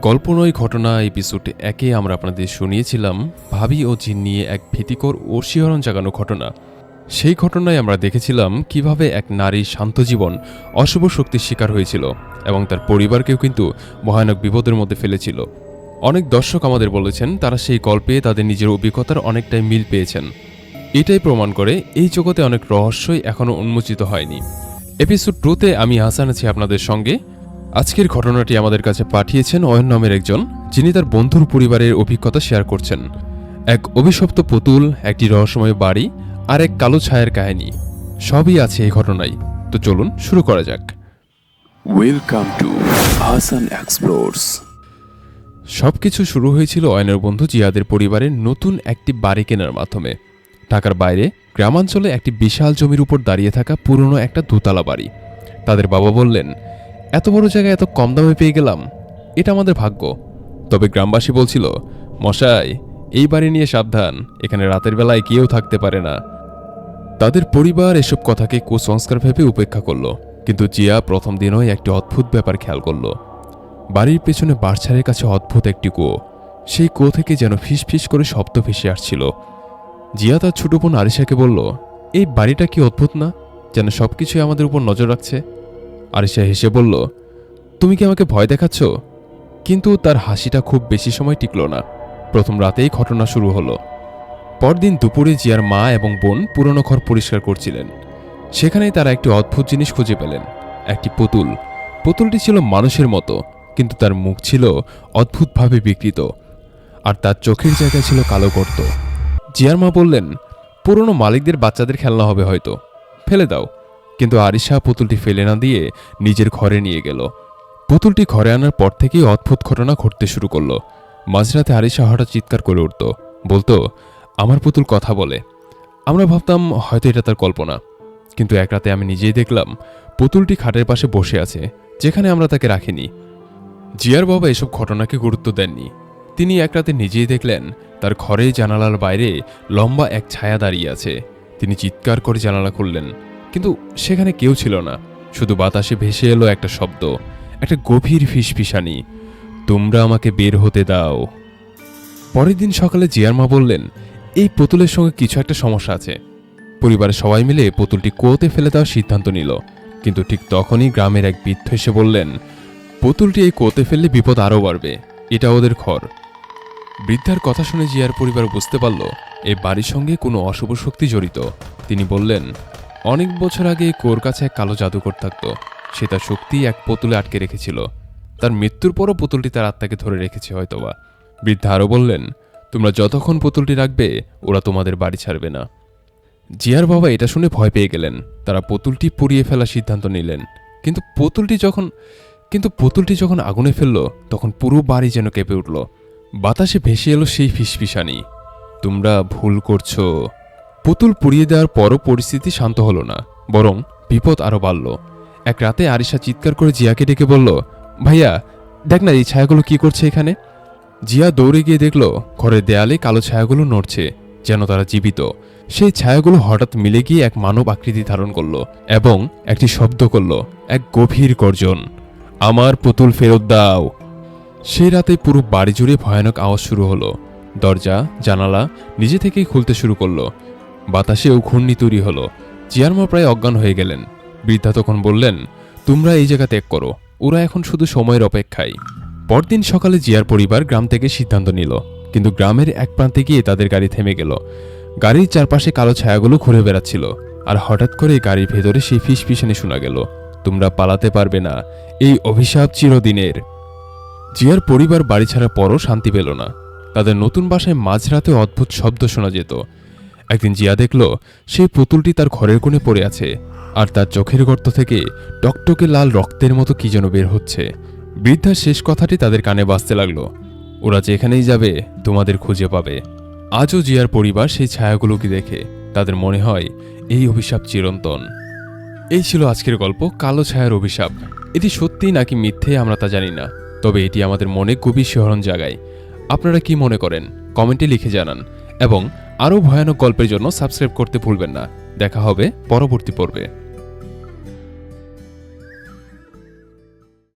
গল্প নয় ঘটনা এপিসোড একে আমরা আপনাদের শুনিয়েছিলাম ভাবি ও জিন নিয়ে এক ভীতিকর ও শিহরণ জাগানো ঘটনা। সেই ঘটনায় আমরা দেখেছিলাম কীভাবে এক নারীর শান্ত জীবন, অশুভ শক্তির শিকার হয়েছিল এবং তার পরিবারকেও কিন্তু ভয়ানক বিপদের মধ্যে ফেলেছিল। অনেক দর্শক আমাদের বলেছেন, তারা সেই গল্পে তাদের নিজের অভিজ্ঞতার অনেকটাই মিল পেয়েছেন। এটাই প্রমাণ করে এই জগতে অনেক রহস্যই এখনও উন্মোচিত হয়নি। এপিসোড টুতে আমি হাসান আছি আপনাদের সঙ্গে। আজকের ঘটনাটি আমাদের কাছে পাঠিয়েছেন অয়ন নামের একজন যিনি তার বন্ধুর পরিবারের অভিজ্ঞতা শেয়ার করছেন। এক অভিশপ্ত পুতুল একটি রহস্যময় বাড়ি আর এক কালো ছায়ের কাহিনী। সবই আছে এই ঘটনায়। তো চলুন শুরু করা যাক। ওয়েলকাম টু হাসান এক্সপ্লোরস সবকিছু শুরু হয়েছিল অয়নের বন্ধু জিয়াদের পরিবারের নতুন একটি বাড়ি কেনার মাধ্যমে। ঢাকার বাইরে গ্রামাঞ্চলে একটি বিশাল জমির উপর দাঁড়িয়ে থাকা পুরনো একটা দোতলা বাড়ি। তাদের বাবা বললেন এত বড় জায়গায় এত কম দামে পেয়ে গেলাম, এটা আমাদের ভাগ্য। তবে গ্রামবাসী বলছিল, মশাই, এই বাড়ি নিয়ে সাবধান, এখানে রাতের বেলায় কেউ থাকতে পারে না। তাদের পরিবার এসব কথাকে কুসংস্কার ভেবে উপেক্ষা করল, কিন্তু জিয়া প্রথম দিনই একটি অদ্ভুত ব্যাপার খেয়াল করল। বাড়ির পেছনে বাড়ছাড়ের কাছে অদ্ভুত একটি কুয়ো, সেই কুয়ো থেকে যেন ফিস ফিস করে শব্দ ভেসে আসছিল। জিয়া তার ছোট বোন আরিশাকে বলল, এই বাড়িটা কি অদ্ভুত না, যেন সবকিছুই আমাদের উপর নজর রাখছে? আরিশা হেসে বলল, তুমি কি আমাকে ভয় দেখাচ্ছ? কিন্তু তার হাসিটা খুব বেশি সময় টিকল না। প্রথম রাতেই ঘটনা শুরু হলো। পরদিন দুপুরে জিয়ার মা এবং বোন পুরনো ঘর পরিষ্কার করছিলেন। সেখানেই তারা একটি অদ্ভুত জিনিস খুঁজে পেলেন, একটি পুতুল। পুতুলটি ছিল মানুষের মতো, কিন্তু তার মুখ ছিল অদ্ভুতভাবে বিকৃত, আর তার চোখের জায়গায় ছিল কালো গর্ত। জিয়ার মা বললেন, পুরনো মালিকদের বাচ্চাদের খেলনা হবে হয়তো। ফেলে দাও। কিন্তু আরিশা পুতুলটি ফেলে না দিয়ে নিজের ঘরে নিয়ে গেল। পুতুলটি ঘরে আনার পর থেকেই অদ্ভুত ঘটনা ঘটতে শুরু করল। মাঝরাতে আরিশা হঠাৎ চিৎকার করে উঠত বলতো, আমার পুতুল কথা বলে। আমরা ভাবতাম হয়তো এটা তার কল্পনা। কিন্তু এক রাতে আমি নিজেই দেখলাম, পুতুলটি খাটের পাশে বসে আছে, যেখানে আমরা তাকে রাখিনি। জিয়ার বাবা এসব ঘটনাকে গুরুত্ব দেননি। তিনি এক রাতে নিজেই দেখলেন, তার ঘরে জানালার বাইরে লম্বা এক ছায়া দাঁড়িয়ে আছে। তিনি চিৎকার করে জানালা খুললেন। কিন্তু সেখানে কেউ ছিল না। শুধু বাতাসে ভেসে এলো একটা শব্দ, একটা গভীর ফিসফিসানি। তোমরা আমাকে বের হতে দাও। পরের দিন সকালে জিয়ার মা বললেন, এই পুতুলের সঙ্গে কিছু একটা সমস্যা আছে। পরিবারের সবাই মিলে পুতুলটি কুয়োতে ফেলে দেওয়ার সিদ্ধান্ত নিল। কিন্তু ঠিক তখনই গ্রামের এক বৃদ্ধ এসে বললেন, পুতুলটি এই কুয়োতে ফেললে বিপদ আরও বাড়বে। এটা ওদের ঘর। বৃদ্ধার কথা শুনে জিয়ার পরিবার বুঝতে পারল এই বাড়ির সঙ্গে কোনো অশুভ শক্তি জড়িত। তিনি বললেন অনেক বছর আগে কোর কাছে এক কালো জাদুকর থাকত। সে তার শক্তি এক পুতুলে আটকে রেখেছিল। তার মৃত্যুর পরও পুতুলটি তার আত্মাকে ধরে রেখেছে হয়তোবা। বৃদ্ধা আরও বললেন, তোমরা যতক্ষণ পুতুলটি রাখবে, ওরা তোমাদের বাড়ি ছাড়বে না। জিয়ার বাবা এটা শুনে ভয় পেয়ে গেলেন। তারা পুতুলটি পুড়িয়ে ফেলার সিদ্ধান্ত নিলেন। কিন্তু পুতুলটি যখন, কিন্তু পুতুলটি যখন আগুনে ফেলল, তখন পুরো বাড়ি যেন কেঁপে উঠল। বাতাসে ভেসে এলো সেই ফিসফিসানি। তোমরা ভুল করছ। পুতুল পুড়িয়ে দেওয়ার পরও পরিস্থিতি শান্ত হলো না, বরং বিপদ আরও বাড়ল। এক রাতে আরিশা চিৎকার করে জিয়াকে ডেকে বলল, ভাইয়া, দেখ না এই ছায়াগুলো কি করছে এখানে? জিয়া দৌড়ে গিয়ে দেখল, ঘরের দেয়ালে কালো ছায়াগুলো নড়ছে, যেন তারা জীবিত। সেই ছায়াগুলো হঠাৎ মিলে গিয়ে এক মানব আকৃতি ধারণ করল এবং একটি শব্দ করল, এক গভীর গর্জন, আমার পুতুল ফেরত দাও! সেই রাতে পুরো বাড়ি জুড়ে ভয়ানক আওয়াজ শুরু হলো। দরজা, জানালা নিজে থেকেই খুলতে শুরু করল। বাতাসেও ঘূর্ণি তৈরি হলো। জিয়ারমা প্রায় অজ্ঞান হয়ে গেলেন। বৃদ্ধা তখন বললেন, তোমরা এই জায়গা ত্যাগ করো। ওরা এখন শুধু সময়ের অপেক্ষায়। পরদিন সকালে জিয়ার পরিবার গ্রাম থেকে সিদ্ধান্ত নিল। কিন্তু গ্রামের এক প্রান্তে গিয়ে তাদের গাড়ি থেমে গেল। গাড়ির চারপাশে কালো ছায়াগুলো ঘুরে বেড়াচ্ছিল। আর হঠাৎ করে গাড়ির ভেতরে সেই ফিস ফিসানি শোনা গেল, তোমরা পালাতে পারবে না। এই অভিশাপ চিরদিনের। জিয়ার পরিবার বাড়ি ছাড়া পরও শান্তি পেল না। তাদের নতুন বাসায় মাঝরাতে অদ্ভুত শব্দ শোনা যেত। একদিন জিয়া দেখল সেই পুতুলটি তার ঘরের কোণে পড়ে আছে, আর তার চোখের গর্ত থেকে টকটকে লাল রক্তের মতো কি যেন বের হচ্ছে। বৃদ্ধার শেষ কথাটি তাদের কানে বাজতে লাগল, ওরা যেখানেই যাবে, তোমাদের খুঁজে পাবে। আজও জিয়ার পরিবার সেই ছায়াগুলোকে দেখে, তাদের মনে হয়, এই অভিশাপ চিরন্তন। এই ছিল আজকের গল্প, কালো ছায়ার অভিশাপ। এটি সত্যি নাকি মিথ্যে আমরা তা জানি না, তবে এটি আমাদের মনে গভীর শিহরণ জাগায়। আপনারা কি মনে করেন, কমেন্টে লিখে জানান, এবং আরও ভয়ানক গল্পের জন্য সাবস্ক্রাইব করতে ভুলবেন না। দেখা হবে পরবর্তী পর্বে।